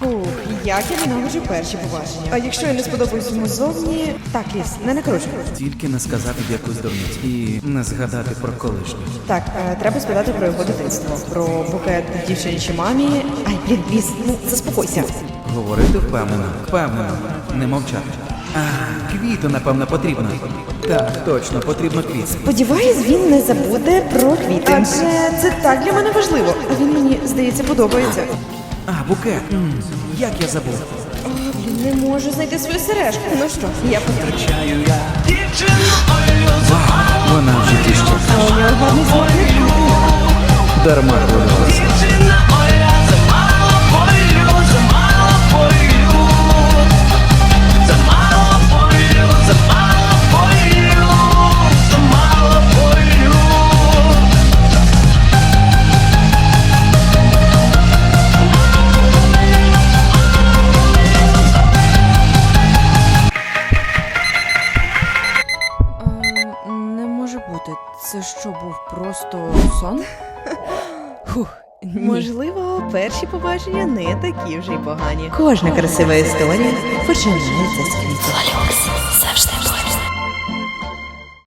Фух, як я ненавиджу перші побачення. А якщо я не сподобаюсь йому зовні, так, ліс, не накручуй. Тільки не сказати в якусь дурницю і не згадати про колишню. Так, е, треба спитати про його дитинство, про букет дівчині чи мамі. Ай, блін, ліс, ну заспокойся. Говорити впевнено, впевнено, не мовчати. А, квіту, напевно, потрібно. Так, точно, потрібно квіт. Сподіваюсь, він не забуде про квіти. Адже це так для мене важливо. А він мені, здається, подобається. А, букет. М, як я забув. О, блін, не можу знайти свою сережку. Ну що, я потрібна. Вау, вона в житті ще. А у нього гарний смак. Дарма. Це що був просто сон? Хух. Можливо, перші побачення не такі вже й погані. Кожна красива історія починається з квітів.